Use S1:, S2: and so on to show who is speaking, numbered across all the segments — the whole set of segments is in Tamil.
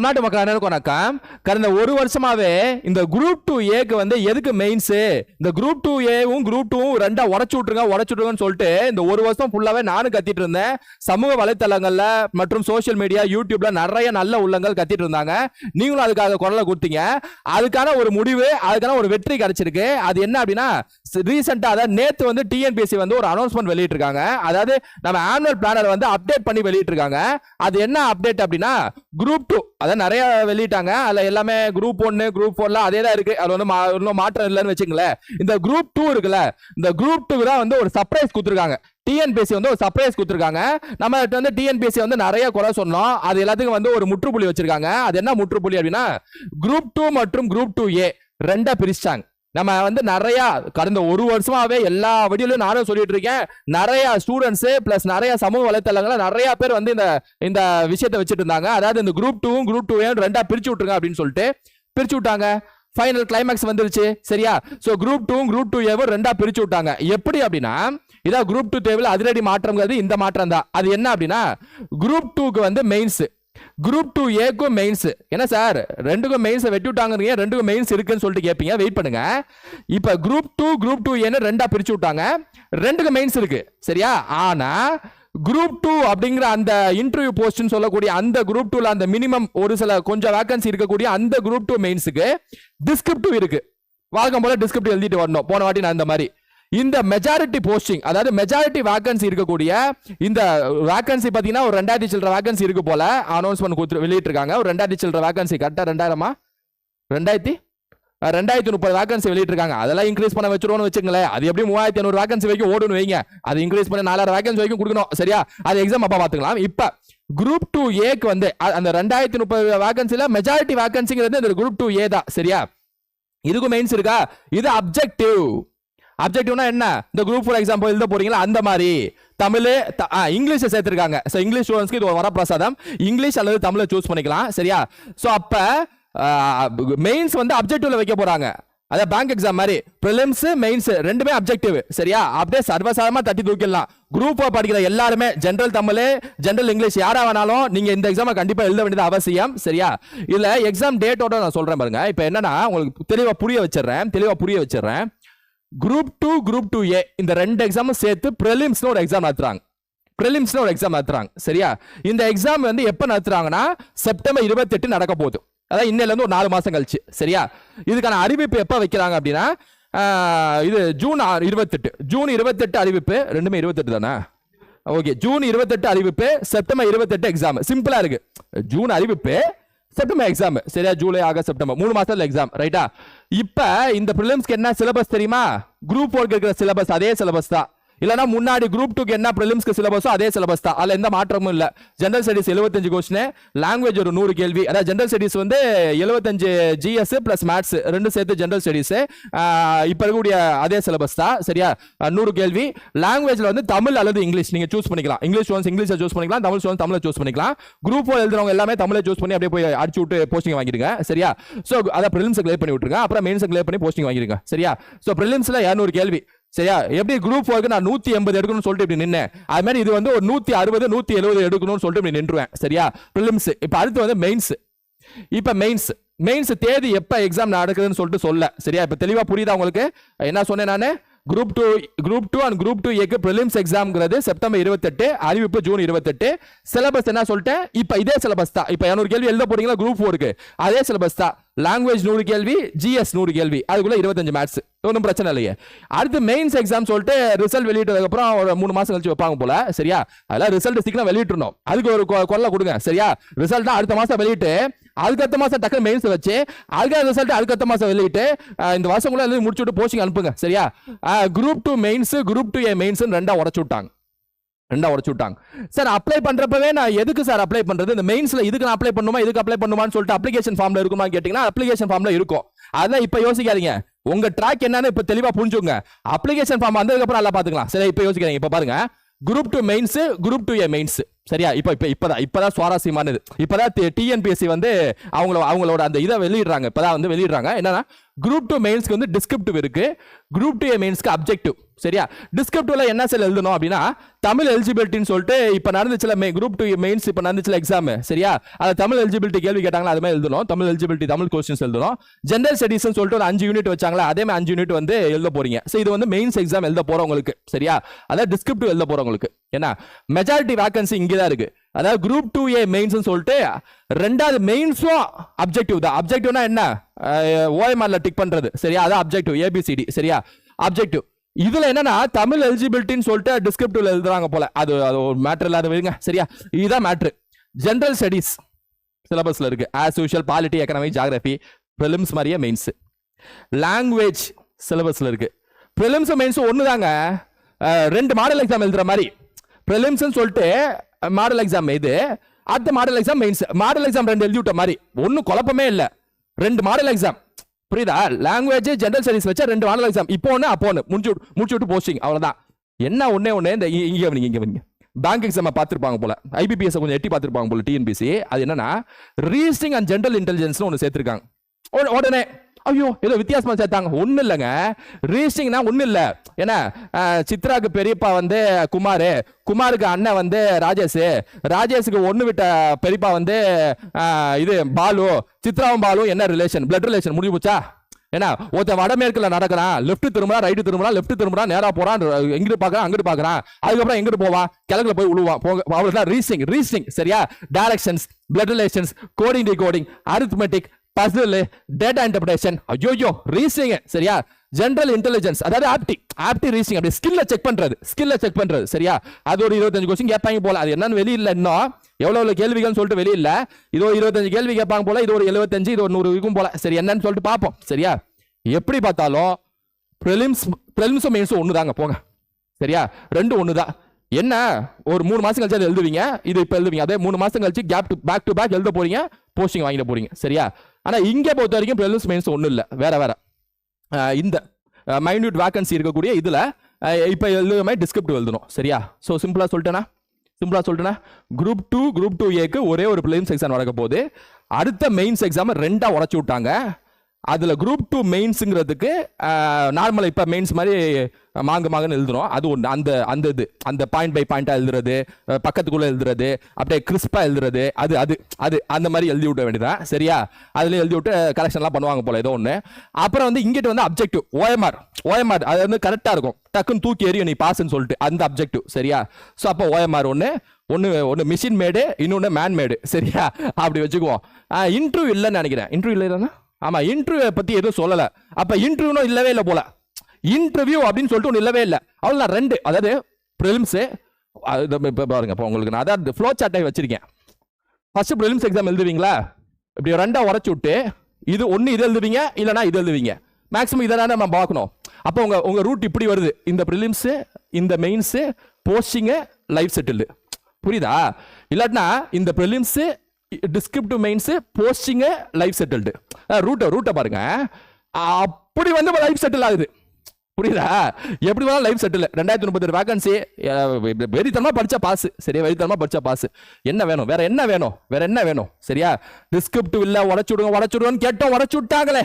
S1: தமிழ்நாட்டு மக்கள் அனைவருக்கும் வணக்கம். கடந்த ஒரு வருஷமாவே இந்த குரூப் டூ ஏக்கு வந்து எதுக்கு மெயின்ஸ் இந்த குரூப் டூ ஏவும் குரூப் டூவும் ரெண்டா உடச்சு விட்டுருங்க உடச்சு விட்டுருங்கன்னு சொல்லிட்டு இந்த ஒரு வருஷம் ஃபுல்லாவே நானும் கத்திட்டு இருந்தேன். சமூக வலைத்தளங்கள்ல மற்றும் சோஷியல் மீடியா யூடியூப்ல நிறைய நல்ல உள்ளங்கள் கத்திட்டு இருந்தாங்க. நீங்களும் அதுக்காக குரலை கொடுத்தீங்க. அதுக்கான ஒரு முடிவு அதுக்கான ஒரு வெற்றி கிடைச்சிருக்கு. அது என்ன அப்படின்னா ரீசெண்டாக அதாவது நேற்று வந்து டிஎன்பிஎஸ்சி வந்து ஒரு அனௌன்ஸ்மெண்ட் வெளியிட்டிருக்காங்க. அதாவது நம்ம ஆனுவல் பிளானர் வந்து அப்டேட் பண்ணி வெளியிட்டிருக்காங்க. அது என்ன அப்டேட் அப்படின்னா குரூப் டூ அதான் நிறைய வெளியிட்டாங்க. அதில் எல்லாமே குரூப் ஒன்னு குரூப் ஃபோர்லாம் அதே தான் இருக்கு. அது வந்து மா- இன்னும் மாற்றம் இல்லைன்னு வச்சுங்களேன் இந்த குரூப் டூ இருக்குல்ல இந்த குரூப் டூ தான் வந்து ஒரு சர்ப்ரைஸ் கொடுத்துருக்காங்க. டிஎன்பிஎஸ்சி வந்து ஒரு சர்ப்ரைஸ் கொடுத்துருக்காங்க. நம்ம வந்து டிஎன்பிஎஸ்சி வந்து நிறைய குறை சொன்னோம். அது எல்லாத்துக்கும் வந்து ஒரு முற்றுப்புள்ளி வச்சிருக்காங்க. அது என்ன முற்றுப்புள்ளி அப்படின்னா குரூப் டூ மற்றும் குரூப் டூ ஏ ரெண்டா பிரிச்சாங்க. நம்ம வந்து நிறைய கடந்த ஒரு வருஷமாவே எல்லா வீடியோலையும் நானும் சொல்லிட்டு இருக்கேன் நிறைய ஸ்டூடெண்ட்ஸு பிளஸ் நிறைய சமூக வலைத்தளங்கள நிறைய பேர் வந்து இந்த இந்த விஷயத்தை வச்சுட்டு இருந்தாங்க அதாவது இந்த குரூப் டூவும் குரூப் டூ ரெண்டா பிரிச்சு விட்டுருங்க அப்படின்னு சொல்லிட்டு பிரிச்சு விட்டாங்க. ஃபைனல் கிளைமேக்ஸ் வந்துருச்சு. சரியா? ஸோ குரூப் டூவும் குரூப் டூ ஏவும் ரெண்டா பிரிச்சு விட்டாங்க. எப்படி அப்படின்னா இதான் குரூப் டூ தேவையில் அதிரடி மாற்றம்ங்கிறது இந்த மாற்றம் தான் அது என்ன அப்படின்னா குரூப் டூக்கு வந்து மெயின்ஸ் குரூப் டூ ஏக்கும் மெயின்ஸ் என்ன சார்? ரெண்டுக்கும் மெயின்ஸை வெட்டி விட்டாங்க ரெண்டுக்கும் மெயின்ஸ் இருக்குன்னு சொல்லிட்டு கேட்பீங்க வெயிட் பண்ணுங்க. இப்போ குரூப் டூ குரூப் டூ ஏன்னு ரெண்டா பிரிச்சு விட்டாங்க. ரெண்டுக்கும் மெயின்ஸ் இருக்கு. சரியா? ஆனா குரூப் டூ அப்படிங்கிற அந்த இன்டர்வியூ போஸ்ட்னு சொல்லக்கூடிய அந்த குரூப் டூல அந்த மினிமம் ஒரு சில கொஞ்சம் வேகன்சி இருக்கக்கூடிய அந்த குரூப் டூ மெயின்ஸுக்கு டிஸ்கிரிப்டிவ் இருக்கு. வழக்கம் போல டிஸ்கிரிப்டிவ் எழுதிட்டு வரணும். போன வாட்டி நான் இந்த மாதிரி. இந்த மெஜாரிட்டி போஸ்டிங் அதாவது மெஜாரிட்டி வேகன்சி இருக்கக்கூடிய இந்த வேகன்சி பார்த்தீங்கன்னா ஒரு ரெண்டாயிரத்தி சில்லற வேகன்சி இருக்கு போல. அனௌன்ஸ்மெண்ட் கொடுத்து வெளியிட்டிருக்காங்க. ஒரு ரெண்டாயிரத்தி சில்லற வேகன்சி கரெக்டாக ரெண்டாயிரமா? ரெண்டாயிரத்தி? ரெண்டாயிரத்தி முப்பது வேகன்சி வெளியிட்டிருக்காங்க. அதெல்லாம் இன்க்ரீஸ் பண்ண வச்சிருவோம்னு வச்சுங்களேன் அது எப்படி மூவாயிரத்தி ஐநூறு வேகன்சி வரைக்கும் ஓடுன்னு வைங்க. அது இன்க்ரீஸ் பண்ணி நாலாயிரம் வேகன்சி வரைக்கும் கொடுக்கணும். சரியா? அது எக்ஸாம் அப்போ பார்த்துக்கலாம். இப்போ குரூப் டூ ஏக்கு வந்து அந்த ரெண்டாயிரத்தி முப்பது வேகன்சியில் மெஜாரிட்டி வேகன்சிங்கிறது இந்த குரூப் டூ ஏ தான். சரியா? இதுக்கும் மெயின்ஸ் இருக்கா? இது அப்ஜெக்டிவ் அப்ஜெக்டிவ்னா என்ன? இந்த குரூப் ஃபோர் எக்ஸாம் எழுத போறீங்களா? அந்த மாதிரி. தமிழ் ஆ, இங்கிலீஷை சேர்த்துருக்காங்க. ஸோ இங்கிலீஷ் ஸ்டூடெண்ட்ஸ்க்கு இது ஒரு வரப்பிரசாதம். இங்கிலீஷ் அல்லது தமிழை சூஸ் பண்ணிக்கலாம். சரியா? ஸோ அப்போ மெயின்ஸ் வந்து அப்ஜெக்டிவ்ல வைக்க போறாங்க. அதான் பேங்க் எக்ஸாம் மாதிரி. ப்ரிலிம்ஸ் மெயின்ஸ் ரெண்டுமே அப்ஜெக்டிவ் சரியா? அப்படியே சர்வசாதாரணமா தட்டி தூக்கிடலாம். குரூப் படிக்கிற எல்லாருமே ஜென்ரல் தமிழ் ஜென்ரல் இங்கிலீஷ் யாராக வேணாலும் நீங்கள் இந்த எக்ஸாமை கண்டிப்பாக எழுத வேண்டியது அவசியம். சரியா? இல்லை எக்ஸாம் டேட்டோட நான் சொல்கிறேன் பாருங்க. இப்போ என்னன்னா உங்களுக்கு தெளிவாக புரிய வச்சிடுறேன். தெளிவாக புரிய வச்சிடுறேன். Group two group two A இந்த ரெண்டு எக்ஸாமும் சேர்த்து ப்ரிலிம்ஸ்னு ஒரு எக்ஸாம் நடத்துறாங்க. ப்ரிலிம்ஸ்னு ஒரு எக்ஸாம் நடத்துறாங்க. சரியா? இந்த எக்ஸாம் வந்து எப்போ நடத்துறாங்கன்னா செப்டம்பர் இருபத்தெட்டு நடக்க போகுது. அதான் இன்னையிலேருந்து ஒரு நாலு மாதம் கழிச்சு. சரியா? இதுக்கான அறிவிப்பு எப்போ வைக்கிறாங்க அப்படின்னா இது ஜூன் ஆறு- இருபத்தெட்டு. ஜூன் இருபத்தெட்டு அறிவிப்பு ரெண்டுமே இருபத்தெட்டு தானே? ஓகே ஜூன் இருபத்தெட்டு அறிவிப்பு செப்டம்பர் இருபத்தெட்டு எக்ஸாம் சிம்பிளாக இருக்கு. ஜூன் அறிவிப்பு செப்டம்பர் எக்ஸாம் சரியா? ஜூலை ஆகஸ்ட் செப்டம்பர் மூணு மாசத்துல எக்ஸாம் ரைட்டா இப்ப இந்த ப்ரிலிம்ஸ்க்கு என்ன சிலபஸ் தெரியுமா? குரூப் ஒர்க்கு இருக்கிற சிலபஸ் அதே சிலபஸ் தான். இல்லைன்னா முன்னாடி குரூப் டூக்கு என்ன ப்ரிலிம்ஸ்க்கு சிலபஸோ அதே சிலபஸ் தான். அதில் எந்த மாற்றமும் இல்லை. ஜென்ரல் ஸ்டடிஸ் 75 கொஸ்டின் லாங்குவேஜ் ஒரு நூறு கேள்வி. அதாவது ஜென்ரல் ஸ்டடிஸ் வந்து 75 ஜிஎஸ் பிளஸ் மேத்ஸ் ரெண்டும் சேர்த்து ஜென்ரல் ஸ்டடிஸ் இப்போ இருக்கக்கூடிய அதே சிலபஸ் தான். சரியா? நூறு கேள்வி. லாங்குவேஜில் வந்து தமிழ் அல்லது இங்கிலீஷ். நீங்கள் சூஸ் பண்ணிக்கலாம். இங்கிலீஷ் ஒன்ஸ் இங்கிலீஷை சூஸ் பண்ணிக்கலாம். தமிழ் ஒன்ஸ் தமிழை சூஸ் பண்ணிக்கலாம். குரூப் ஃபோர் எழுதுறவங்க எல்லாமே தமிழை சூஸ் பண்ணி அப்படியே போய் அடிச்சு விட்டு போஸ்டிங் வாங்கிடுங்க. சரியா? ஸோ அதை ப்ரிலிம்ஸை கிளியர் பண்ணி விட்டுருங்க. அப்புறம் மெயின்ஸை கிளியர் பண்ணி போஸ்டிங் வாங்கிடுங்க. சரியா? ஸோ ப்ரிலிம்ஸில் இரநூறு கேள்வி. சரியா? எப்படி குரூப் ஃபோருக்கு நான் நூத்தி எண்பது எடுக்கணும்னு சொல்லிட்டு இப்படி நின்னேன். அது மாதிரி இது வந்து ஒரு நூத்தி அறுபது நூத்தி எழுபது எடுக்கணும்னு சொல்லிட்டு இப்படி நின்றுவேன். சரியா? ப்ரிலிம்ஸ் இப்ப அடுத்து வந்து மெயின்ஸ் இப்ப மெயின்ஸ் மெயின்ஸ் தேதி எப்ப எக்ஸாம் நடக்குதுன்னு சொல்லிட்டு சொல்ல. சரியா? இப்ப தெளிவா புரியுதா உங்களுக்கு? என்ன சொன்னேன் நான்? Group two group two and group two ஏக்கு ப்ரிலிம்ஸ் எக்ஸாம்ங்கிறது செப்டம்பர் இருபத்தெட்டு அறிவிப்பு ஜூன் இருபத்தெட்டு. சிலபஸ் என்ன சொல்லிட்டேன்? இப்ப இதே சிலபஸ் தான். இப்ப 200 கேள்வி எழுத போறீங்களா குரூப் ஃபோருக்கு அதே சிலபஸ் தான். லாங்குவேஜ் நூறு கேள்வி ஜிஎஸ் நூறு கேள்வி. அதுக்குள்ள இருபத்தஞ்சு மேத்ஸ் ஒன்றும் பிரச்சனை இல்லையே. அடுத்து மெயின்ஸ் எக்ஸாம் சொல்லிட்டு ரிசல்ட் வெளியிட்டதுக்கப்புறம் ஒரு மூணு மாசம் கழிச்சு வைப்பாங்க போல. சரியா? அதெல்லாம் ரிசல்ட் சீக்கிரம் வெளியிட்டுருணும் அதுக்கு ஒரு கொ- கொல்லை கொடுங்க. சரியா? ரிசல்ட் தான் அடுத்த மாசம் வெளியிட்டு அதுக்கு அடுத்த மாசம் டக்குனு மெயின்ஸ் வச்சு அதுக்கான ரிசல்ட் அதுக்கு அடுத்த மாசம் வெளியிட்டு இந்த வருஷம் கூட எழுதி முடிச்சுட்டு போஸ்டிங் அனுப்புங்க. சரியா? Group two mains group two A mains ரெண்டா உடச்சு விட்டாங்க. ரெண்டா உடச்சு விட்டாங்க. சார் அப்ளை பண்றப்பவே நான் எதுக்கு சார் அப்ளை பண்றது? இந்த மெயின்ஸ்ல இதுக்கு நான் அப்ளை பண்ணுமா இதுக்கு அப்ளை பண்ணுமான்னு சொல்லிட்டு அப்ளிகேஷன் ஃபார்ம்ல இருக்குமா கேட்டீங்கன்னா அப்ளிகேஷன் ஃபார்ம்ல இருக்கும். அதான் இப்ப யோசிக்காதீங்க. உங்க ட்ராக் என்னன்னு இப்ப தெளிவா புரிஞ்சுங்க அப்ளிகேஷன் ஃபார்ம் வந்ததுக்கு அப்புறம் நல்லா பாத்துக்கலாம். சரி இப்ப யோசிக்கிறீங்க இப்ப பாருங்க. Group two mains group two A mains சரியா? இப்போ இப்போ இப்போதான் இப்போதான் சுவாரஸ்யமானது. இப்போதான் டிஎன்பிஎஸ்சி வந்து அவங்கள அவங்களோட அந்த இதை வெளியிடுறாங்க. இப்போதான் வந்து வெளியிடுறாங்க. என்னன்னா குரூப் டூ மெயின்ஸ்க்கு வந்து டிஸ்கிரிப்டிவ் இருக்கு. குரூப் டூ மெயின்ஸ்க்கு அப்ஜெக்டிவ் சரியா? டிஸ்கிரிப்டிவ்ல என்ன சார் எழுதணும் அப்படின்னா தமிழ் எலிஜிபிலிட்டின்னு சொல்லிட்டு இப்போ நடந்துச்சுல மே குரூப் டூ மெயின்ஸ் இப்போ நடந்துச்சுல எக்ஸாம் சரியா? அது தமிழ் எலிஜிபிலிட்டி கேள்வி கேட்டாங்களா அது மாதிரி எழுதணும். தமிழ் எலிஜிபிலிட்டி தமிழ் கொஸ்டின்ஸ் எழுதணும். ஜென்ரல் ஸ்டடீஸ்னு சொல்லிட்டு ஒரு அஞ்சு யூனிட் வச்சாங்களா அதே மாதிரி அஞ்சு யூனிட் வந்து எழுத போறீங்க. ஸோ இது வந்து மெயின்ஸ் எக்ஸாம் எழுத போறவங்களுக்கு சரியா? அதாவது டிஸ்கிரிப்டிவ் எழுத போறவங்களுக்கு. ஏன்னா மெஜாரிட்டி வேகன்சி இங்கே தான் இருக்கு. அதாவது குரூப் டூ ஏ மெயின்ஸ் சொல்லிட்டு ரெண்டாவது மெயின்ஸும் அப்ஜெக்டிவ் தான். அப்ஜெக்டிவ்னா என்ன? ஓஎம்ஆர்ல டிக் பண்றது. சரியா? அதான் அப்ஜெக்டிவ் ஏபிசிடி சரியா? அப்ஜெக்டிவ் இதுல என்னன்னா தமிழ் எலிஜிபிலிட்டின்னு சொல்லிட்டு டிஸ்கிரிப்டிவ்ல எழுதுறாங்க போல. அது அது ஒரு மேட்ரு இல்லாத வைங்க சரியா? இதுதான் மேட்ரு ஜென்ரல் ஸ்டடீஸ் சிலபஸ்ல இருக்கு. As usual polity economic geography prelims மாதிரியே மெயின்ஸ் லாங்குவேஜ் சிலபஸ்ல இருக்கு. ப்ரிலிம்ஸ் மெயின்ஸ் ஒன்று தாங்க ரெண்டு மாடல் எக்ஸாம் எழுதுற மாதிரி. ப்ரிலிம்ஸ்னு சொல்லிட்டு மாடல் எக்ஸாம் இது. அடுத்த model exam mains model exam ரெண்டு எழுதி விட்ட மாதிரி. ஒன்றும் குழப்பமே இல்லை. ரெண்டு மாடல் எக்ஸாம் புரியுதா? லாங்குவேஜ் ஜென்ரல் ஸ்டடிஸ் வச்சா ரெண்டு மாடல் எக்ஸாம் இப்போ ஒன்று அப்போ ஒன்று முடிச்சு விட்டு- முடிச்சு விட்டு போஸ்டிங் அவ்வளோதான் என்ன ஒன்றே ஒன்று இந்த இங்கே இங்க வரீங்க இங்க வரீங்க பேங்க் எக்ஸாமை பார்த்துருப்பாங்க போல. ஐபிபிஎஸ் கொஞ்சம் எட்டி பார்த்துருப்பாங்க போல டிஎன்பிசி அது என்னன்னா ரீசனிங் அண்ட் ஜென்ரல் இன்டெலிஜென்ஸ்னு ஒன்று சேர்த்துருக்காங்க. உடனே ஐயோ ஏதோ வித்தியாசமா சேர்த்தாங்க. ஒன்றும் இல்லைங்க. ரீசனிங்னா ஒன்றும் இல்லை. ஏன்னா சித்ராக்கு பெரியப்பா வந்து குமார். குமாருக்கு அண்ணன் வந்து ராஜேஷ். ராஜேஷுக்கு ஒன்று விட்ட பெரியப்பா வந்து இது பாலு. சித்ராவும் பாலு என்ன ரிலேஷன் பிளட் ரிலேஷன் முடிஞ்சு போச்சா? ஏன்னா ஒருத்தன் வடமேற்கில் நடக்கிறான். லெஃப்ட் திரும்புறான் ரைட்டு திரும்புறான் லெஃப்ட் திரும்புறான் நேராக போறான் எங்கிட்டு பார்க்கறான் அங்கிட்டு பார்க்கறான். அதுக்கப்புறம் எங்கிட்டு போவான்? கிழக்குல போய் விழுவான் போக அவ்வளவுதான் ரீசிங் ரீசிங் சரியா? Directions blood relations coding decoding arithmetic puzzle data interpretation ஐயோயோ ரீசிங் சரியா? ஜென்ரல் இன்டெலிஜென்ஸ் அதாவது ஆப்டி ஆப்டி ரீசிங் அப்படி ஸ்கில்ல செக் பண்றது ஸ்கில்ல செக் பண்றது சரியா? அது ஒரு இருபத்தஞ்சு கொஸ்டின் கேட்பாங்க போல. அது என்னன்னு வெளியில இன்னும் எவ்வளோ எவ்வளோ கேள்விகள்னு சொல்லிட்டு வெளியில இது ஒரு இருபத்தஞ்சு கேள்வி கேட்பாங்க போல இது ஒரு எழுபத்தஞ்சு இது ஒரு நூறு இருக்கும் போல. சரி என்னன்னு சொல்லிட்டு பார்ப்போம் சரியா? எப்படி பார்த்தாலும் ப்ரிலிம்ஸ் ப்ரிலிம்ஸும் மெயின்ஸும் ஒன்று தாங்க போங்க. சரியா? ரெண்டு ஒன்று தான் என்ன? ஒரு மூணு மாசம் கழிச்சு அதை எழுதுவீங்க இது இப்போ எழுதுவீங்க. அதே மூணு மாசம் கழிச்சு gap to back to back எழுத போறீங்க போஸ்டிங் வாங்கிட போறீங்க சரியா? ஆனால் இங்கே பொறுத்த வரைக்கும் ப்ரிலிம்ஸ் மெயின்ஸ் ஒன்றும் இல்லை. வேற வேற. இந்த மைன்யூட் வேக்கன்சி இருக்கக்கூடிய இதில் இப்போ எழுதுற மாதிரி டிஸ்கிரிப்டிவ் எழுதணும். சரியா? ஸோ சிம்பிளாக சொல்லிட்டேனா? சிம்பிளாக சொல்லிட்டேனா? குரூப் டூ குரூப் டூ ஏக்கு ஒரே ஒரு ப்ரிலிம்ஸ் எக்ஸாம் நடக்க போது அடுத்த மெயின்ஸ் எக்ஸாம் ரெண்டாக உடச்சி விட்டாங்க. அதில் குரூப் டூ மெயின்ஸுங்கிறதுக்கு நார்மல் இப்போ மெயின்ஸ் மாதிரி மாங்க மாங்கன்னு எழுதுறோம். அது ஒன்று அந்த அந்த இது. அந்த பாயிண்ட் பை பாயிண்ட்டாக எழுதுறது பக்கத்துக்குள்ளே எழுதுறது அப்படியே கிறிஸ்பாக எழுதுறது அது அது அது அந்த மாதிரி எழுதி விட வேண்டியதான் சரியா? அதுலேயும் எழுதி விட்டு கரெக்ஷன்லாம் பண்ணுவாங்க போல் ஏதோ ஒன்று அப்புறம் வந்து இங்கிட்டு வந்து அப்ஜெக்டிவ் ஓஎம்ஆர் ஓஎம்ஆர் அது வந்து கரெக்டாக இருக்கும். டக்குன்னு தூக்கி எறியும் நீ பாஸ்ன்னு சொல்லிட்டு அந்த அப்ஜெக்டிவ் சரியா? ஸோ அப்போ ஓஎம்ஆர் ஒன்று ஒன்று ஒன்று மிஷின் மேடு இன்னொன்று மேன் மேடு சரியா? அப்படி வச்சுக்குவோம். இன்டர்வியூ இல்லைன்னு நினைக்கிறேன். இன்டர்வியூ இல்லைன்னா ஆமாம் இன்டர்வியூ பற்றி எதுவும் சொல்லலை. அப்போ இன்டர்வியூனும் இல்லவே இல்லை போல. இன்டர்வியூ அப்படின்னு சொல்லிட்டு ஒன்று இல்லவே இல்லை. அவ்வளோதான் ரெண்டு. அதாவது ப்ரிலிம்ஸு இப்போ பாருங்க இப்போ உங்களுக்கு நான் அதான் ஃப்ளோ சார்ட்டை வச்சிருக்கேன். ஃபர்ஸ்ட் ப்ரிலிம்ஸ் எக்ஸாம் எழுதுவீங்களா? இப்படி ரெண்டாக உரைச்சி விட்டு இது ஒன்று இது எழுதுவீங்க இல்லைனா இது எழுதுவீங்க. மேக்ஸிமம் இதை நம்ம பார்க்கணும். அப்போ உங்கள் உங்கள் ரூட் இப்படி வருது. இந்த ப்ரிலிம்ஸு இந்த மெயின்ஸு போஸ்டிங்கு லைஃப் செட்டில்டு புரியுதா? இல்லாட்டினா இந்த prelims descriptive mains posting life settled ரூட்டை ரூட்டை பாருங்க. அப்படி வந்து லைஃப் செட்டில் ஆகுது. புரியுதா? எப்படி வேணாலும் லைஃப் செட்டில் ரெண்டாயிரத்தி முப்பத்தி வேகன்சி வெறித்தனமாக படித்தா பாஸ் சரியா? வெறித்தனமாக படித்தா பாஸ் என்ன வேணும்? வேற என்ன வேணும்? வேற என்ன வேணும்? சரியா? டிஸ்கிரிப்டிவ் இல்லை உடச்சு விடுங்க உடச்சு விடுங்கன்னு கேட்டோம் உடச்சு விட்டாங்களே.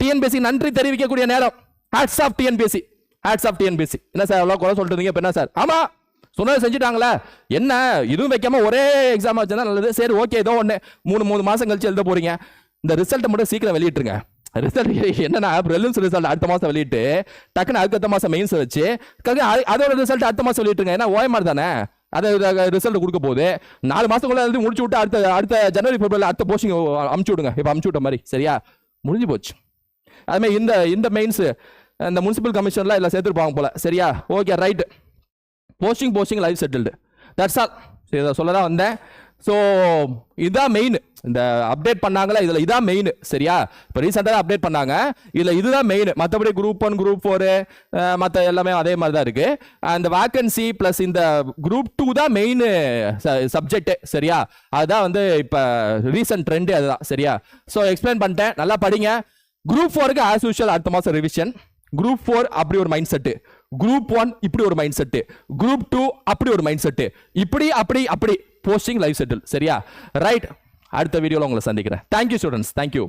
S1: டிஎன்பிசி நன்றி தெரிவிக்கக்கூடிய நேரம். Hats off TNPSC hats off TNPSC என்ன சார் அவ்வளோ குறை சொல்லிட்டு இருந்தீங்க? இப்போ என்ன சார்? ஆமாம் சொன்னது செஞ்சுட்டாங்களே. என்ன? இதுவும் வைக்காம ஒரே எக்ஸாம் வச்சிருந்தா நல்லது. சரி ஓகே ஏதோ ஒன்று மூணு மூணு மாதம் கழிச்சு எழுத போறீங்க. இந்த ரிசல்ட்டை மட்டும் சீக்கிரம் வெளியிட்டுருங்க. ரிசல்ட் என்னன்னா ப்ரிலிம்ஸ் ரிசல்ட் அடுத்த மாதம் வெளியிட்டு டக்குன்னு அடுத்த மாதம் மெயின்ஸ் வச்சு டக்குனு அது- அதோட ரிசல்ட் அடுத்த மாதம் வெளியிட்டுருங்க. ஏன்னா ஓஎம்ஆர் தானே. அதை ரிசல்ட் கொடுக்க போகுது. நாலு மாசத்துக்குள்ள எழுதி முடிச்சு விட்டு அடுத்த அடுத்த ஜனவரி பிப்ரவரி அடுத்த போஸ்டிங் அமுச்சு விடுங்க. இப்போ அமுச்சு விட்ட மாதிரி. சரியா? முடிஞ்சு போச்சு. அதுமாதிரி இந்த இந்த மெயின்ஸு இந்த முனிசிபல் கமிஷன்லாம் இதில் சேர்த்துருப்பாங்க போல. சரியா? Okay right posting posting life settled that's all இதை சொல்ல தான் வந்தேன். ஸோ இதுதான் மெயின் இந்த அப்டேட் பண்ணாங்களா இதில் இதான் மெயின் சரியா? இப்போ ரீசெண்டாக அப்டேட் பண்ணாங்க. இதில் இதுதான் மெயின் மற்றபடி குரூப் ஒன் குரூப் ஃபோரு மற்ற எல்லாமே அதே மாதிரி தான் இருக்குது அந்த வேக்கன்சி ப்ளஸ் இந்த குரூப் டூ தான் மெயின் சப்ஜெக்ட் சரியா? அதுதான் வந்து இப்போ ரீசன்ட் ட்ரெண்டு அதுதான். சரியா? ஸோ எக்ஸ்பிளைன் பண்ணிட்டேன். நல்லா படிங்க. குரூப் ஃபோருக்கு ஆஸ் யூஷுவல் அடுத்த மாதம் ரிவிஷன் குரூப் ஃபோர் அப்படி ஒரு மைண்ட் செட்டு குரூப் ஒன் இப்படி ஒரு மைண்ட் செட்டு குரூப் டூ அப்படி ஒரு மைண்ட் செட்டு இப்படி அப்படி அப்படி. போஸ்டிங் லைஃப் செட்டில் சரியா? ரைட் அடுத்த வீடியோவில் உங்களை சந்திக்கிறேன். Thank you students thank you